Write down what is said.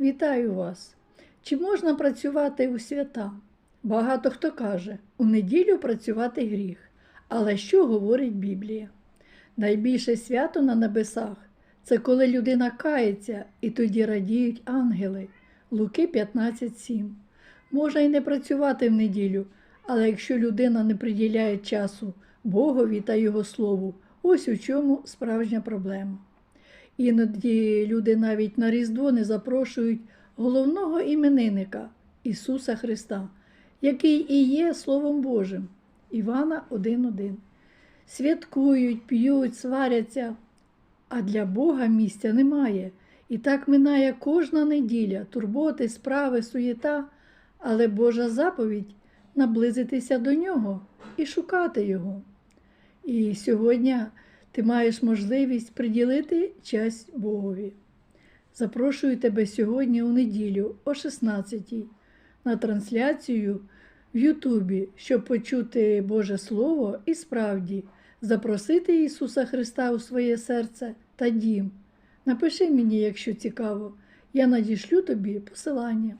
Вітаю вас! Чи можна працювати у свята? Багато хто каже, у неділю працювати гріх. Але що говорить Біблія? Найбільше свято на небесах це коли людина кається і тоді радіють ангели. Луки 15.7. Можна й не працювати в неділю, але якщо людина не приділяє часу Богові та Його Слову, ось у чому справжня проблема. Іноді люди навіть на Різдво не запрошують головного іменинника Ісуса Христа, який і є Словом Божим. Івана 1.1. Святкують, п'ють, сваряться, а для Бога місця немає. І так минає кожна неділя, турботи, справи, суєта, але Божа заповідь наблизитися до нього і шукати Його. І сьогодні ти маєш можливість приділити час Богові. Запрошую тебе сьогодні у неділю о 16 на трансляцію в Ютубі, щоб почути Боже Слово і справді запросити Ісуса Христа у своє серце та дім. Напиши мені, якщо цікаво, я надішлю тобі посилання.